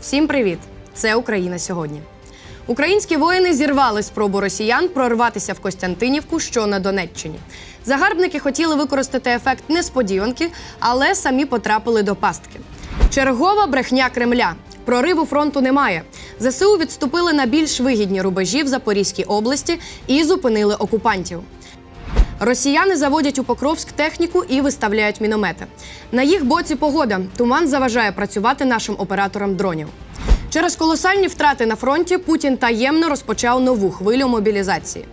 Всім привіт! Це Україна сьогодні. Українські воїни зірвали спробу росіян прорватися в Костянтинівку, що на Донеччині. Загарбники хотіли використати ефект несподіванки, але самі потрапили до пастки. Чергова брехня Кремля. Прориву фронту немає. ЗСУ відступили на більш вигідні рубежі в Запорізькій області і зупинили окупантів. Росіяни заводять у Покровськ техніку і виставляють міномети. На їх боці погода. Туман заважає працювати нашим операторам дронів. Через колосальні втрати на фронті Путін таємно розпочав нову хвилю мобілізації.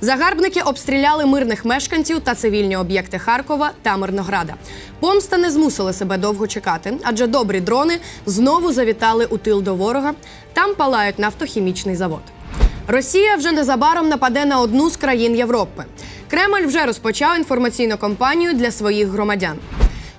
Загарбники обстріляли мирних мешканців та цивільні об'єкти Харкова та Мирнограда. Помста не змусила себе довго чекати, адже добрі дрони знову завітали у тил до ворога. Там палають нафтохімічний завод. Росія вже незабаром нападе на одну з країн Європи. Кремль вже розпочав інформаційну кампанію для своїх громадян.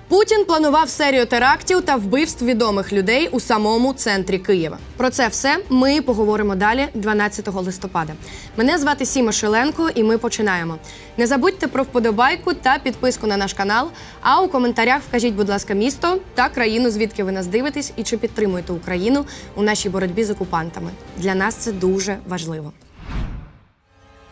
Путін планував серію терактів та вбивств відомих людей у самому центрі Києва. Про це все ми поговоримо далі 12 листопада. Мене звати Сіма Шиленко, і ми починаємо. Не забудьте про вподобайку та підписку на наш канал. А у коментарях вкажіть, будь ласка, місто та країну, звідки ви нас дивитесь, і чи підтримуєте Україну у нашій боротьбі з окупантами. Для нас це дуже важливо.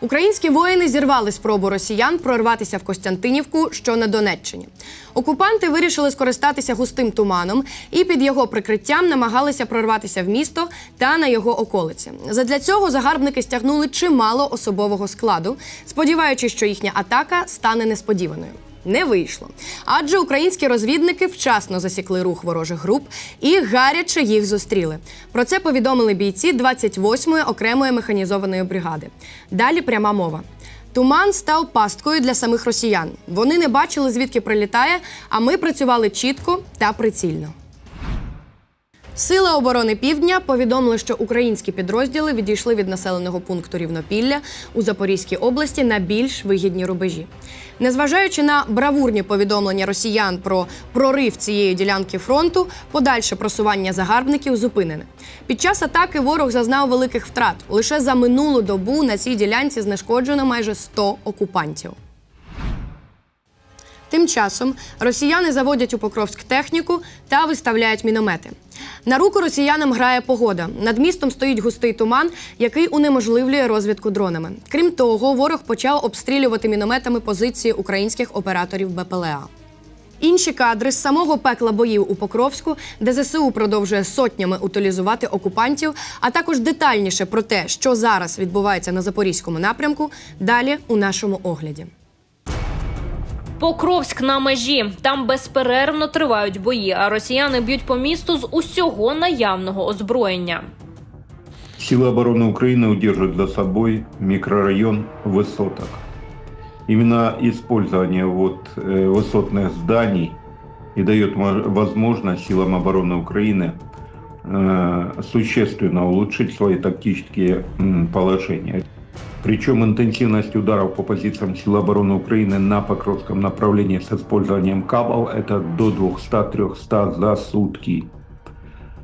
Українські воїни зірвали спробу росіян прорватися в Костянтинівку, що на Донеччині. Окупанти вирішили скористатися густим туманом і під його прикриттям намагалися прорватися в місто та на його околиці. Задля цього загарбники стягнули чимало особового складу, сподіваючись, що їхня атака стане несподіваною. Не вийшло, адже українські розвідники вчасно засікли рух ворожих груп і гаряче їх зустріли. Про це повідомили бійці 28-ї окремої механізованої бригади. Далі пряма мова. Туман став пасткою для самих росіян. Вони не бачили, звідки прилітає, а ми працювали чітко та прицільно. Сили оборони Півдня повідомили, що українські підрозділи відійшли від населеного пункту Рівнопілля у Запорізькій області на більш вигідні рубежі. Незважаючи на бравурні повідомлення росіян про прорив цієї ділянки фронту, подальше просування загарбників зупинене. Під час атаки ворог зазнав великих втрат. Лише за минулу добу на цій ділянці знешкоджено майже 100 окупантів. Тим часом росіяни заводять у Покровськ техніку та виставляють міномети. На руку росіянам грає погода. Над містом стоїть густий туман, який унеможливлює розвідку дронами. Крім того, ворог почав обстрілювати мінометами позиції українських операторів БПЛА. Інші кадри з самого пекла боїв у Покровську, де ЗСУ продовжує сотнями утилізувати окупантів, а також детальніше про те, що зараз відбувається на запорізькому напрямку, далі у нашому огляді. Покровськ на межі. Там безперервно тривають бої, а росіяни б'ють по місту з усього наявного озброєння. Силы обороны Украины удерживают за собой микрорайон высоток. Именно использование вот, э, высотных зданий и дает мо- возможность силам обороны Украины э, существенно улучшить свои тактические м, положения. Причем интенсивность ударов по позициям сил обороны Украины на Покровском направлении с использованием кабов это до 200-300 за сутки.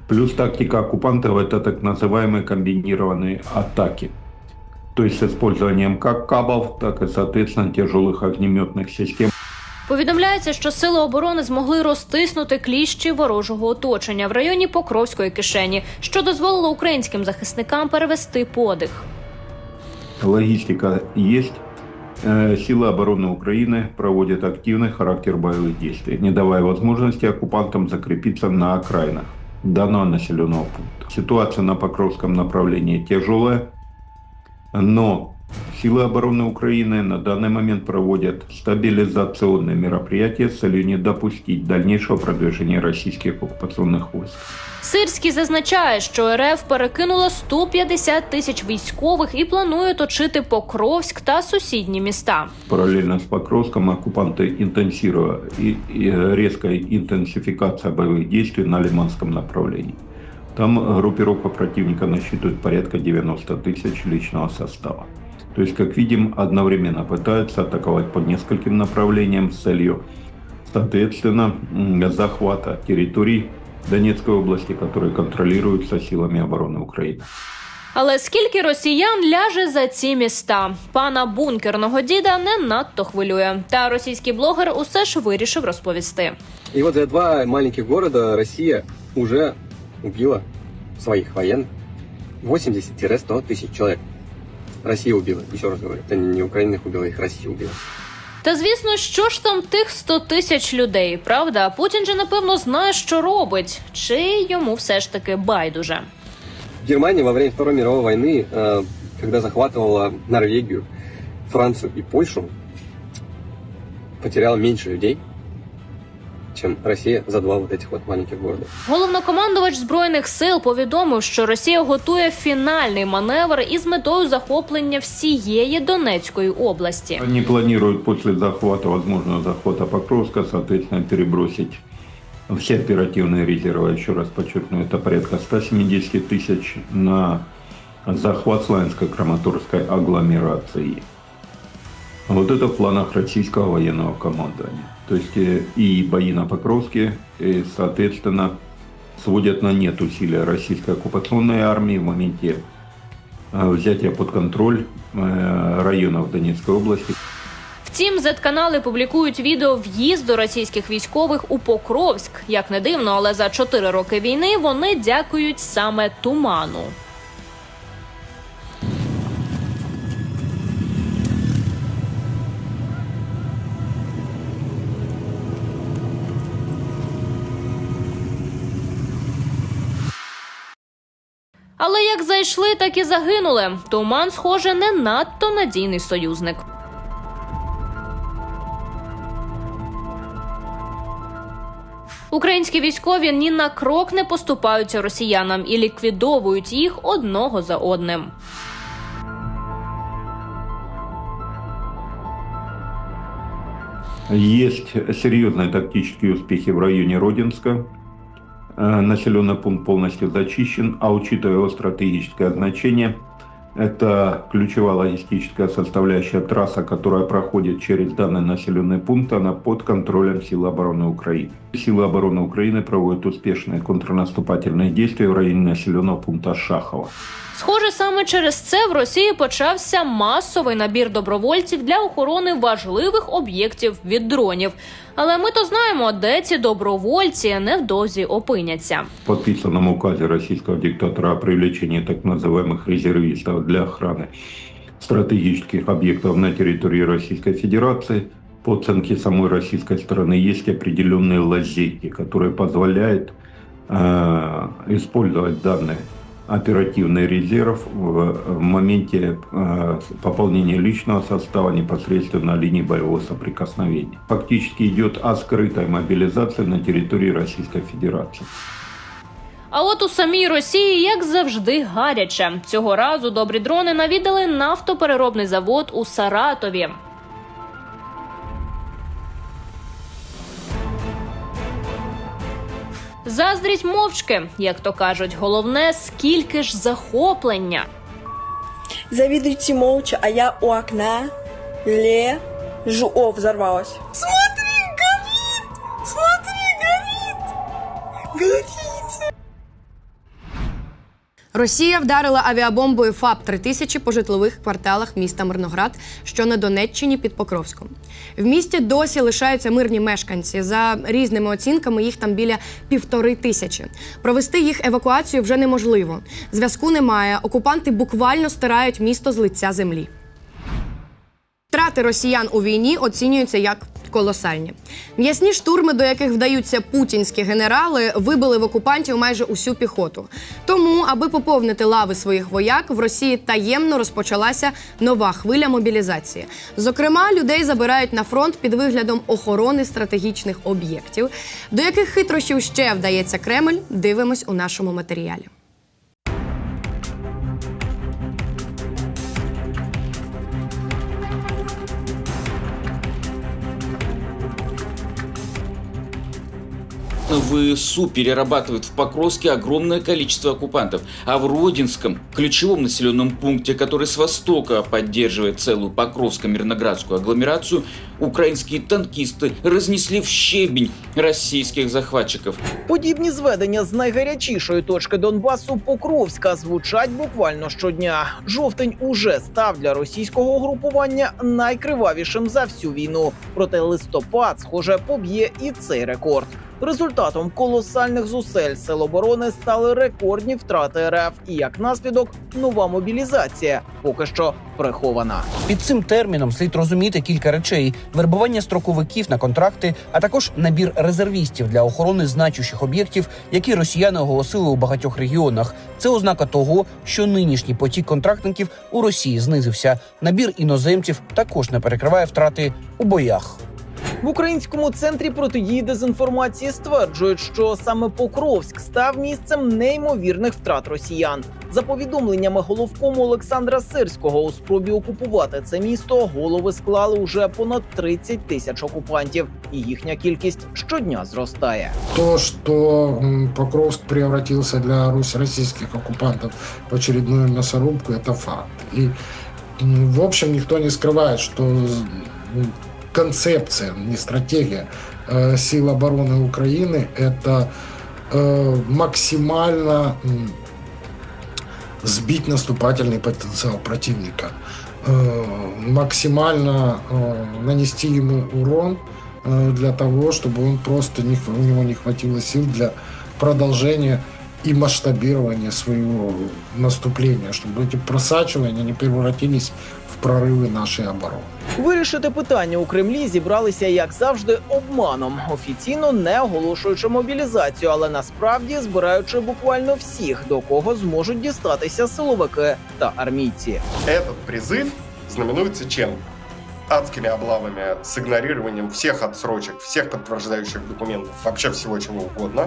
Плюс тактика оккупантов это так называемые комбинированные атаки. То есть с использованием как кабов, так и, соответственно, тяжелых огнеметных систем. Повідомляється, що сили оборони змогли розтиснути кліщі ворожого оточення в районі Покровської кишені, що дозволило українським захисникам перевести подих. Логистика есть. Э, Силы обороны Украины проводят активный характер боевых действий, не давая возможности оккупантам закрепиться на окраинах данного населенного пункта. Ситуация на Покровском направлении тяжелая, но силы обороны Украины на данный момент проводят стабилизационные мероприятия с целью не допустить дальнейшего продвижения российских оккупационных войск. Сирський зазначає, що РФ перекинула 150 тисяч військових і планує точити Покровськ та сусідні міста. Параллельно с Покровском оккупанты интенсируя и, и резкая интенсификация боевых действий на Лиманском направлении. Там группировка противника насчитывает порядка 90 тысяч личного состава. То есть, как видим, одновременно пытаются атаковать по нескольким направлениям с целью, соответственно, м, захвата территорий Донецкой области, которые контролируются силами обороны Украины. Але скільки росіян ляже за ці міста? Пана бункерного діда не надто хвилює. Та російський блогер усе ж вирішив розповісти. И вот за два маленьких города Россия уже убила своих военных 80-100 тысяч человек. Россия убила, еще раз говорю, это не Украина их убила, их Россия убила. Та звісно, що ж там тих 100 тисяч людей, правда? Путін же напевно знає, що робить, чи йому все ж таки байдуже. Германия во время Второй мировой войны, э, когда захватывала Норвегию, Францию и Польшу, потеряла меньше людей, чем Россия за два вот этих вот маленьких города. Головнокомандувач збройних сил повідомив, що Росія готує фінальний маневр із метою захоплення всієї Донецької області. Они планируют после захвата, возможного захвата Покровска, соответственно, перебросить все оперативные резервы, еще раз подчеркну, это порядка 170 тысяч на захват Славянско-Краматорской агломерации. Вот это в планах российского военного командования. То есть э, и бои на Покровске, и, соответственно, сводят на нет усилия российской оккупационной армии в моменте э, взятия под контроль э, районов Донецкой области. Втім, Z-канали публікують відео в'їзду російських військових у Покровськ. Як не дивно, але за чотири роки війни вони дякують саме туману. Зайшли, так і загинули. Туман, схоже, не надто надійний союзник. Українські військові ні на крок не поступаються росіянам і ліквідовують їх одного за одним. Есть серьезные тактические успехи в районе Родинска. Э, Населенный пункт полностью зачищен, а учитывая его стратегическое значение, это ключевая логистическая составляющая трасса, которая проходит через данный населенный пункт, она под контролем сил обороны Украины. Силы обороны Украины проводят успешные контрнаступательные действия в районе населенного пункта Шахова. Схоже, саме через це в Росії почався масовий набір добровольців для охорони важливих об'єктів від дронів. Але ми то знаємо, де ці добровольці невдовзі опиняться. В подписанном указе российского диктатора о привлечении так называемых резервистов для охраны стратегических объектов на территории Российской Федерации, по оценке самой российской стороны, есть определенные лазейки, которые позволяют э, использовать данный оперативный резерв в, в моменте э, пополнения личного состава непосредственно на линии боевого соприкосновения. Фактически идет о скрытой мобилизации на территории Российской Федерации. А от у самій Росії, як завжди, гаряче. Цього разу добрі дрони навідали нафтопереробний завод у Саратові. Заздріть мовчки, як то кажуть, головне скільки ж захоплення. Завидуйте молча, а я у окна лежу. О, взорвалась. Смотри, горит! Смотри, горит! Горит! Росія вдарила авіабомбою ФАП-3000 по житлових кварталах міста Мирноград, що на Донеччині під Покровськом. В місті досі лишаються мирні мешканці. За різними оцінками їх там біля півтори тисячі. Провести їх евакуацію вже неможливо. Зв'язку немає. Окупанти буквально стирають місто з лиця землі. Втрати росіян у війні оцінюються як колосальні. М'ясні штурми, до яких вдаються путінські генерали, вибили в окупантів майже усю піхоту. Тому, аби поповнити лави своїх вояк, в Росії таємно розпочалася нова хвиля мобілізації. Зокрема, людей забирають на фронт під виглядом охорони стратегічних об'єктів. До яких хитрощів ще вдається Кремль, дивимось у нашому матеріалі. В СУ перерабатывают в Покровске огромное количество оккупантов, а в Родинском, ключевом населенном пункте, который с востока поддерживает целую Покровско-Мирноградскую агломерацию, украинские танкисты разнесли в щебень российских захватчиков. Подібні зведення з найгарячішої точки Донбасу Покровська звучать буквально щодня. Жовтень уже став для російського угрупування найкривавішим за всю війну. Проте листопад, схоже, поб'є і цей рекорд. Результатом колосальних зусиль сил оборони стали рекордні втрати РФ і як наслідок нова мобілізація, поки що прихована. Під цим терміном слід розуміти кілька речей: вербування строковиків на контракти, а також набір резервістів для охорони значущих об'єктів, які росіяни оголосили у багатьох регіонах. Це ознака того, що нинішній потік контрактників у Росії знизився. Набір іноземців також не перекриває втрати у боях. В українському центрі протидії дезінформації стверджують, що саме Покровськ став місцем неймовірних втрат росіян. За повідомленнями головкому Олександра Сирського, у спробі окупувати це місто голови склали уже понад 30 тисяч окупантів, і їхня кількість щодня зростає. То, что м, Покровск превратился для Руси российских оккупантов в очередную мясорубку, это факт. М, в общем, никто не скрывает, что м, концепция, не стратегия э, сил обороны Украины – это э, максимально сбить наступательный потенциал противника, э, максимально нанести ему урон для того, чтобы он просто у него не хватило сил для продолжения и масштабирования своего наступления, чтобы эти просачивания не превратились в прорывы нашей обороны. Вирішити питання у Кремлі зібралися, як завжди, обманом, офіційно не оголошуючи мобілізацію, але насправді збираючи буквально всіх, до кого зможуть дістатися силовики та армійці. Этот призыв знаменуется чем? Адскими облавами с игнорированием всех отсрочек, всех подтверждающих документов, вообще всего чего угодно.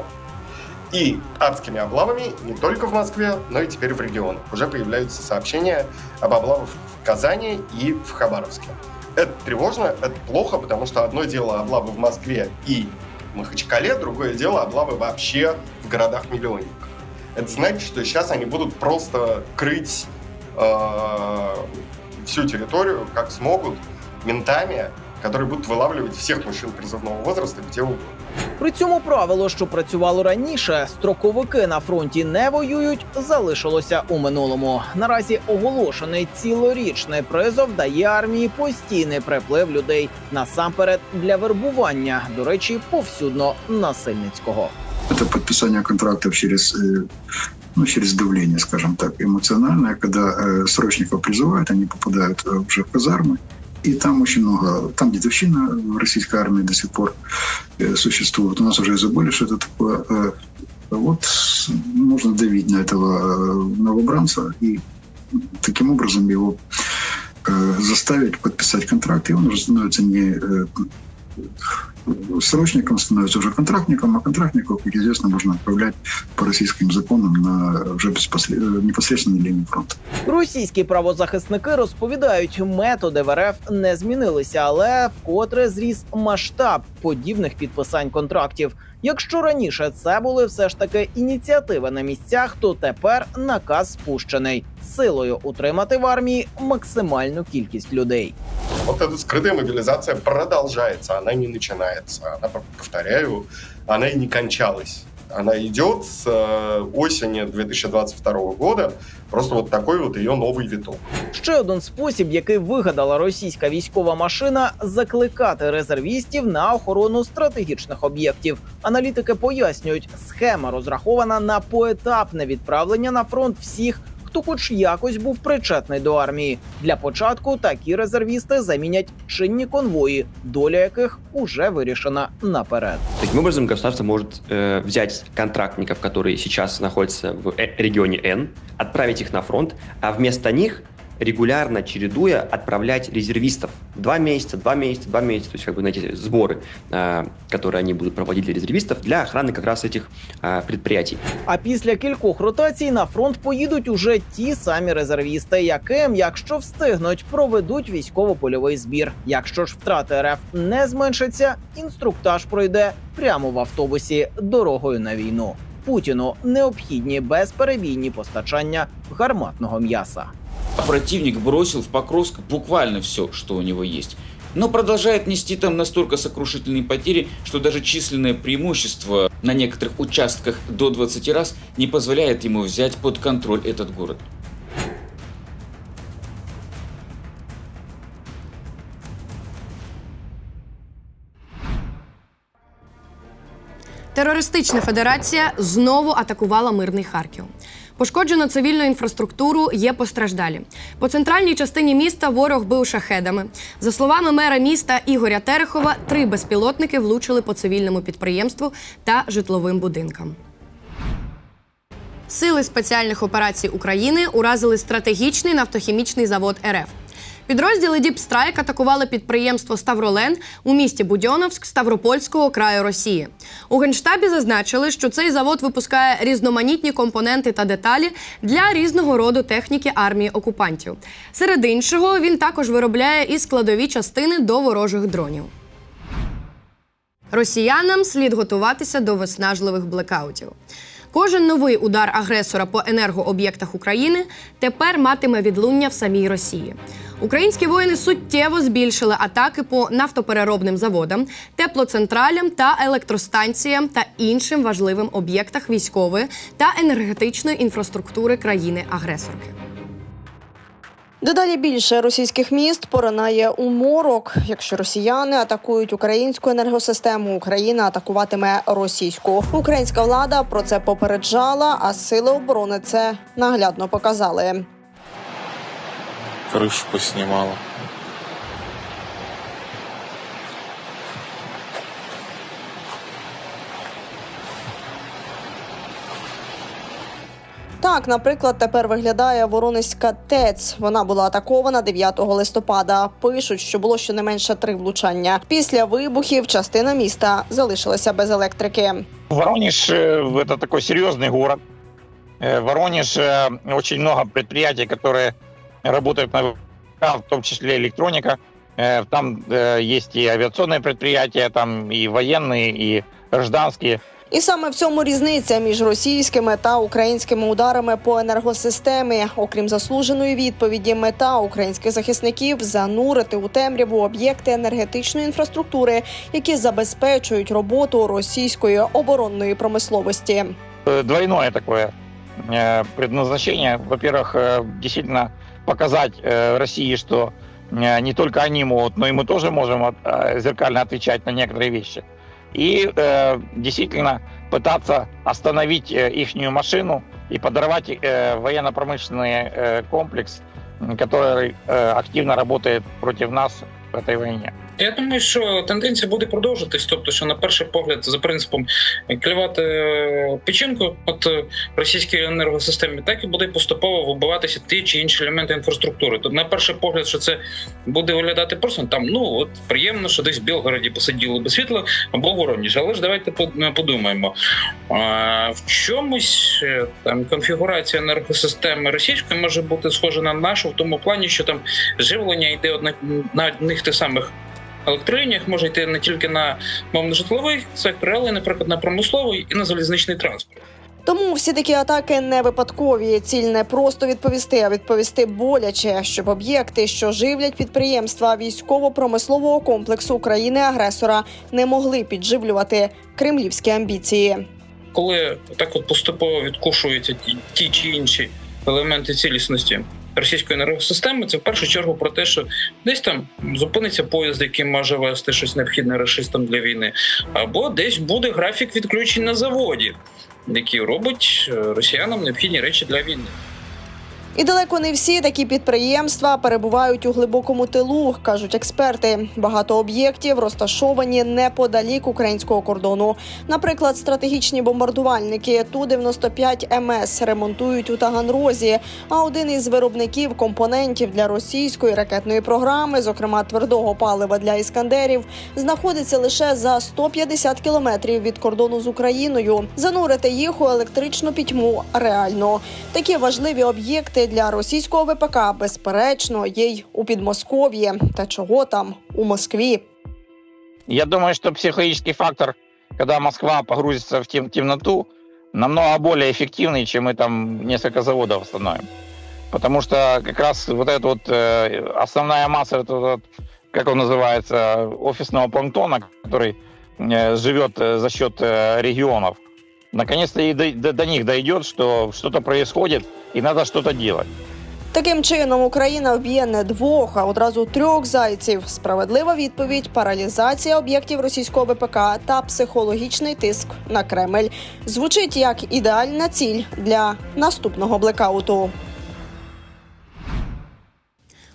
И адскими облавами не только в Москве, но и теперь в регионах. Уже появляются сообщения об облавах в Казани и в Хабаровске. Это тревожно, это плохо, потому что одно дело облавы в Москве и Махачкале, другое дело облавы вообще в городах-миллионниках. Это значит, что сейчас они будут просто крыть э, всю территорию, как смогут, ментами, которые будут вылавливать всех мужчин призывного возраста где угодно. При цьому правило, що працювало раніше, строковики на фронті не воюють, залишилося у минулому. Наразі оголошений цілорічний призов дає армії постійний приплив людей насамперед для вербування. До речі, повсюдно насильницького. это подписание контрактов через, э, ну, через давление, скажем так, эмоциональное, когда э, срочников призывают, они попадают э, уже в казармы, и там очень много, там дедовщина в российской армии до сих пор э, существует. У нас уже и забыли, что это такое. Э, вот с- можно давить на этого э, новобранца и таким образом его э, заставить подписать контракт, и он уже становится не э, срочником, становится уже контрактником, а контрактников, как известно, можно отправлять по российским законам на безпосле- э, непосредственно линию фронта. Російські правозахисники розповідають, методи в РФ не змінилися, але вкотре зріс масштаб подібних підписань контрактів. Якщо раніше це були все ж таки ініціативи на місцях, то тепер наказ спущений силою утримати в армії максимальну кількість людей. Вот эта скрытая мобилизация продолжается, она не начинается. Она, повторяю, она и не кончалась. Она идет с э, осени 2022 года. Просто вот такой вот ее новый виток. Ще один спосіб, який вигадала російська військова машина, закликати резервістів на охорону стратегічних об'єктів. Аналітики пояснюють, схема розрахована на поетапне відправлення на фронт всіх. Хто хоч якось був причетний до армії для початку такі резервісти замінять чинні конвої, доля яких уже вирішена наперед. Таким образом, государство может э, взять контрактников, которые сейчас находятся в э, регионе N, отправить их на фронт, а вместо них регулярно чередуя отправлять резервистов. Два месяца, два месяца, два месяца. То есть, как бы, знаете, сборы, э, которые они будут проводить для резервистов, для охраны как раз этих э, предприятий. А після кількох ротацій на фронт поїдуть уже ті самі резервісти, яким, якщо встигнуть, проведуть військово-польовий збір. Якщо ж втрати РФ не зменшаться, інструктаж пройде прямо в автобусі дорогою на війну. Путіну необхідні безперебійні постачання гарматного м'яса. Противник бросил в Покровск буквально все, что у него есть. Но продолжает нести там настолько сокрушительные потери, что даже численное преимущество на некоторых участках до 20 раз не позволяет ему взять под контроль этот город. Терористична федерація знову атакувала мирний Харків. Пошкоджено цивільну інфраструктуру, є постраждалі. По центральній частині міста ворог бив шахедами. За словами мера міста Ігоря Терехова, три безпілотники влучили по цивільному підприємству та житловим будинкам. Сили спеціальних операцій України уразили стратегічний нафтохімічний завод РФ. Підрозділи Діпстрайк атакували підприємство Ставролен у місті Будьоновськ Ставропольського краю Росії. У генштабі зазначили, що цей завод випускає різноманітні компоненти та деталі для різного роду техніки армії окупантів. Серед іншого, він також виробляє і складові частини до ворожих дронів. Росіянам слід готуватися до виснажливих блекаутів. Кожен новий удар агресора по енергооб'єктах України тепер матиме відлуння в самій Росії. Українські воїни суттєво збільшили атаки по нафтопереробним заводам, теплоцентралям та електростанціям та іншим важливим об'єктах військової та енергетичної інфраструктури країни-агресорки. Дедалі більше російських міст поринає у морок. Якщо росіяни атакують українську енергосистему, Україна атакуватиме російську. Українська влада про це попереджала, а сили оборони це наглядно показали. крышу поснимала. Так, наприклад, тепер виглядає Воронезька ТЕЦ. Вона була атакована 9 листопада. Пишуть, що було щонайменше три влучання. Після вибухів частина міста залишилася без електрики. Воронеж э, это такой серьезный город. Э, Воронеж э, очень много предприятий, которые работают на в том числе электроника. Э, Там э, есть и авиационные предприятия, там и военные, и гражданские. І саме в цьому різниця між російськими та українськими ударами по енергосистемі. Окрім заслуженої відповіді, мета українських захисників занурити у темряву об'єкти енергетичної інфраструктури, які забезпечують роботу російської оборонної промисловості. Э, Двойное такое э, предназначение. Во-первых, э, действительно показать э, России, что э, не только они могут, но и мы тоже можем от- э, зеркально отвечать на некоторые вещи. И э, действительно пытаться остановить их машину и подорвать э, военно-промышленный э, комплекс, м, который э, активно работает против нас в этой войне. Я думаю, що тенденція буде продовжитись. Тобто, що на перший погляд, за принципом клювати е, печінку от е, російській енергосистемі, так і буде поступово вибиватися ті чи інші елементи інфраструктури. Тобто, на перший погляд, що це буде виглядати просто там. Ну от приємно, що десь в Білгороді посиділи без світла або в. Але ж давайте подумаємо. В чомусь е, там конфігурація енергосистеми російської може бути схожа на нашу в тому плані, що там живлення йде одна на одних тих самих електролініях, може йти не тільки на мовно житловий сектор, але, й, наприклад, на промисловий і на залізничний транспорт. Тому всі такі атаки не випадкові. Ціль не просто відповісти, а відповісти боляче, щоб об'єкти, що живлять підприємства військово-промислового комплексу країни-агресора, не могли підживлювати кремлівські амбіції. Коли так от поступово відкушуються ті чи інші елементи цілісності російської енергосистеми, це в першу чергу про те, що десь там зупиниться поїзд, який може вести щось необхідне расистам для війни, або десь буде графік відключень на заводі, який робить е, росіянам необхідні речі для війни. І далеко не всі такі підприємства перебувають у глибокому тилу, кажуть експерти. Багато об'єктів розташовані неподалік українського кордону. Наприклад, стратегічні бомбардувальники Ту-95 МС ремонтують у Таганрозі. А один із виробників компонентів для російської ракетної програми, зокрема твердого палива для іскандерів, знаходиться лише за 150 кілометрів від кордону з Україною. Занурити їх у електричну пітьму реально. Такі важливі об'єкти для російського ВПК, безперечно, є й у Підмосков'ї. Та чого там у Москві? Я думаю, что психологический фактор, когда Москва погрузится в тем- темноту, намного более эффективный, чем мы там несколько заводов остановим. Потому что как раз вот эта вот э, основная масса, этого вот, как он называется, офисного планктона, который э, живет э, за счет э, регионов, наконец-то и до, до- до них дойдет, что что-то происходит и надо что-то делать. Таким чином Україна вб'є не двох, а одразу трьох зайців. Справедлива відповідь: паралізація об'єктів російського ВПК та психологічний тиск на Кремль. Звучить як ідеальна ціль для наступного блекауту.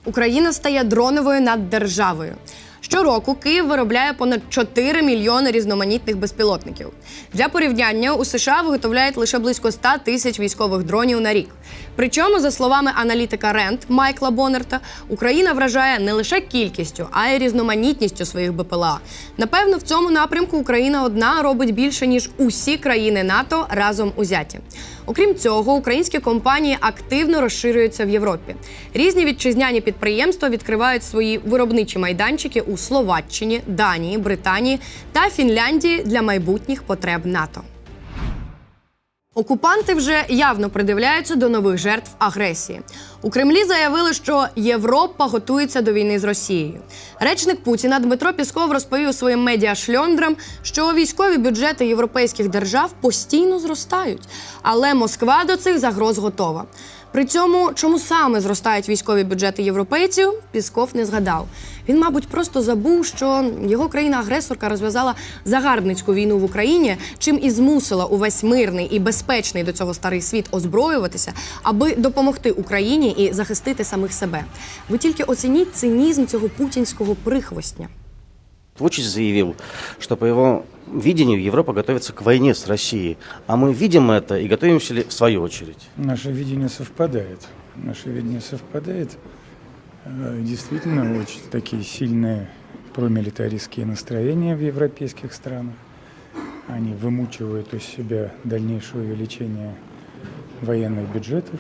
Україна стає дроновою наддержавою. Щороку Київ виробляє понад 4 мільйони різноманітних безпілотників. Для порівняння у США виготовляють лише близько 100 тисяч військових дронів на рік. Причому, за словами аналітика Рент Майкла Боннерта, Україна вражає не лише кількістю, а й різноманітністю своїх БПЛА. Напевно, в цьому напрямку Україна одна робить більше ніж усі країни НАТО разом узяті. Окрім цього, українські компанії активно розширюються в Європі. Різні вітчизняні підприємства відкривають свої виробничі майданчики у Словаччині, Данії, Британії та Фінляндії для майбутніх потреб НАТО. Окупанти вже явно придивляються до нових жертв агресії. У Кремлі заявили, що Європа готується до війни з Росією. Речник Путіна Дмитро Пісков розповів своїм медіашльондрам, що військові бюджети європейських держав постійно зростають, але Москва до цих загроз готова. При цьому, чому саме зростають військові бюджети європейців, Пісков не згадав. Він, мабуть, просто забув, що його країна-агресорка розв'язала загарбницьку війну в Україні, чим і змусила увесь мирний і безпечний до цього старий світ озброюватися, аби допомогти Україні і захистити самих себе. Ви тільки оцініть цинізм цього путінського прихвостня. Вучич заявил, что по его видению Европа готовится к войне с Россией. А мы видим это и готовимся ли в свою очередь? Наше видение совпадает. Наше видение совпадает. Э, Действительно, очень такие сильные промилитаристские настроения в европейских странах. Они вымучивают из себя дальнейшее увеличение военных бюджетов.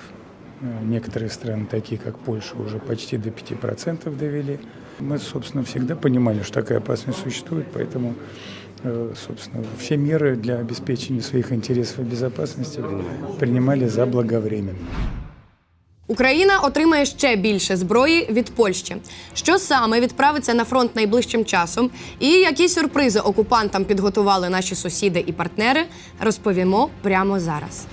Э, Некоторые страны, такие как Польша, уже почти до 5% довели. Мы, собственно, всегда понимали, что такая опасность существует, поэтому, собственно, все меры для обеспечения своих интересов и безопасности принимали заблаговременно. Україна отримає ще більше зброї від Польщі. Що саме відправиться на фронт найближчим часом, і які сюрпризи окупантам підготували наші сусіди і партнери, розповімо прямо зараз.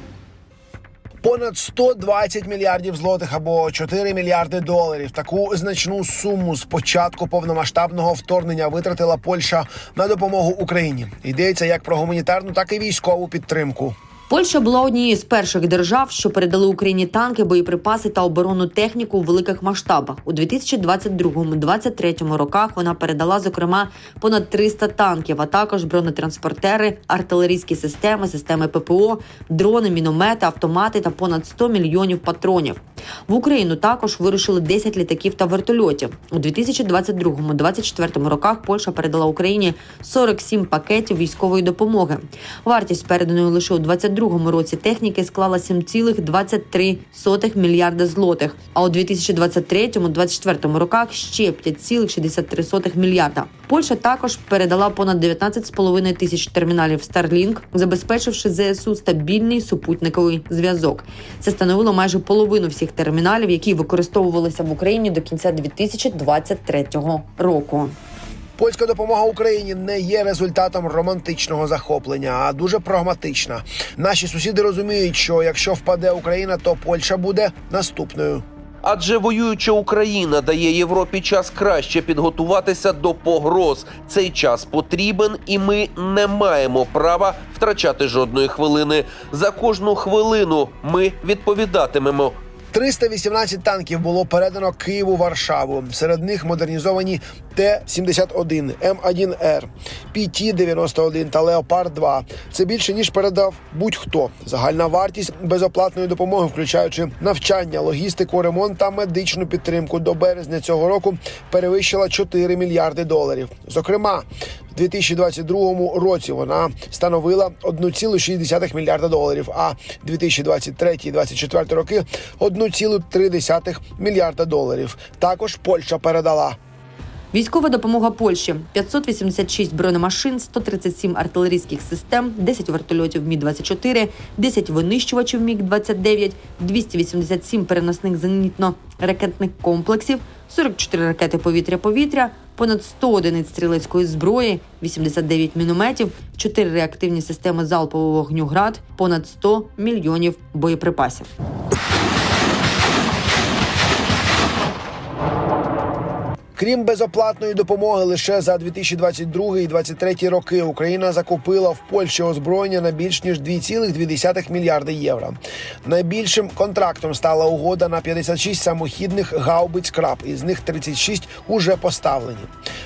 Понад 120 мільярдів злотих або 4 мільярди доларів. Таку значну суму з початку повномасштабного вторгнення витратила Польща на допомогу Україні. Йдеться як про гуманітарну, так і військову підтримку. Польща була однією з перших держав, що передали Україні танки, боєприпаси та оборонну техніку у великих масштабах. У 2022-2023 роках вона передала зокрема понад 300 танків, а також бронетранспортери, артилерійські системи, системи ППО, дрони, міномети, автомати та понад 100 мільйонів патронів. В Україну також вирушили 10 літаків та вертольотів. У 2022-2024 роках Польща передала Україні 47 пакетів військової допомоги. Вартість переданої лише у 2022 році техніки склала 7,23 мільярда злотих, а у 2023-2024 роках ще 5,63 мільярда. Польща також передала понад 19,5 тисяч терміналів Starlink, забезпечивши ЗСУ стабільний супутниковий зв'язок. Це становило майже половину всіх терміналів, які використовувалися в Україні до кінця 2023 року. Польська допомога Україні не є результатом романтичного захоплення, а дуже прагматична. Наші сусіди розуміють, що якщо впаде Україна, то Польща буде наступною. Адже воююча Україна дає Європі час краще підготуватися до погроз. Цей час потрібен, і ми не маємо права втрачати жодної хвилини. За кожну хвилину ми відповідатимемо. 318 танків було передано Києву Варшаву. Серед них модернізовані Т-71, М1Р, ПТ-91 та Леопард 2 Це більше ніж передав будь-хто. Загальна вартість безоплатної допомоги, включаючи навчання, логістику, ремонт та медичну підтримку до березня цього року, перевищила 4 мільярди доларів. Зокрема, в 2022 році вона становила 1,6 мільярда доларів, а 2023-2024 роки 1,3 мільярда доларів. Також Польща передала Військова допомога Польщі: 586 бронемашин, 137 артилерійських систем, 10 вертольотів Мі 24 10 винищувачів Міг 29 287 переносних зенітно-ракетних комплексів, 44 ракети повітря-повітря, понад 100 одиниць стрілецької зброї, 89 мінометів, 4 реактивні системи залпового вогню град, понад 100 мільйонів боєприпасів. Крім безоплатної допомоги, лише за 2022 і 2023 роки Україна закупила в Польщі озброєння на більш ніж 2,2 мільярди євро. Найбільшим контрактом стала угода на 56 самохідних гаубиць краб, із них 36 уже поставлені.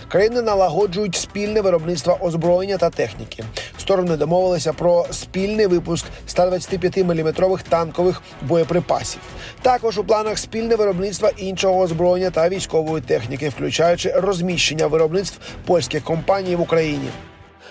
Країни налагоджують спільне виробництво озброєння та техніки. Сторони домовилися про спільний випуск 125-мм танкових боєприпасів. Також у планах спільне виробництво іншого озброєння та військової техніки, включаючи розміщення виробництв польських компаній в Україні.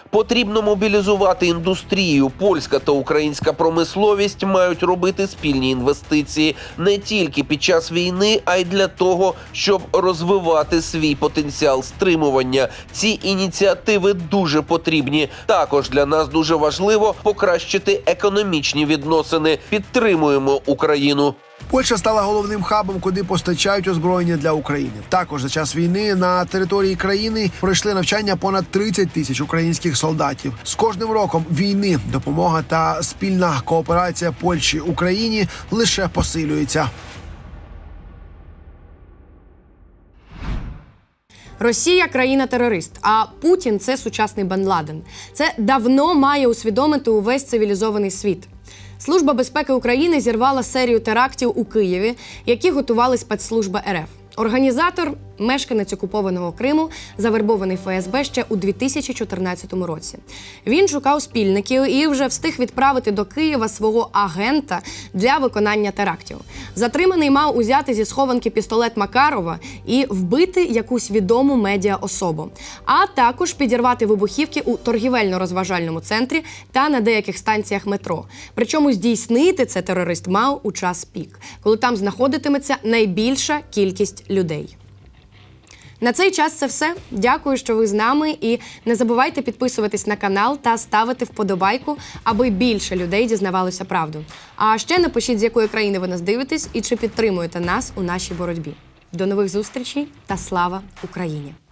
Потрібно мобілізувати індустрію. Польська та українська промисловість мають робити спільні інвестиції не тільки під час війни, а й для того, щоб розвивати свій потенціал стримування. Ці ініціативи дуже потрібні. Також для нас дуже важливо покращити економічні відносини. Підтримуємо Україну. Польща стала головним хабом, куди постачають озброєння для України. Також за час війни на території країни пройшли навчання понад 30 тисяч українських солдатів. З кожним роком війни допомога та спільна кооперація Польщі Україні лише посилюється. Росія країна-терорист, а Путін це сучасний Бен Ладен. Це давно має усвідомити увесь цивілізований світ. Служба безпеки України зірвала серію терактів у Києві, які готували спецслужби РФ. Організатор мешканець окупованого Криму, завербований ФСБ ще у 2014 році. Він шукав спільників і вже встиг відправити до Києва свого агента для виконання терактів. Затриманий мав узяти зі схованки пістолет Макарова і вбити якусь відому медіа-особу, а також підірвати вибухівки у торгівельно-розважальному центрі та на деяких станціях метро. Причому здійснити це терорист мав у час пік, коли там знаходитиметься найбільша кількість людей. На цей час це все. Дякую, що ви з нами. І не забувайте підписуватись на канал та ставити вподобайку, аби більше людей дізнавалося правду. А ще напишіть, з якої країни ви нас дивитесь і чи підтримуєте нас у нашій боротьбі. До нових зустрічей та слава Україні!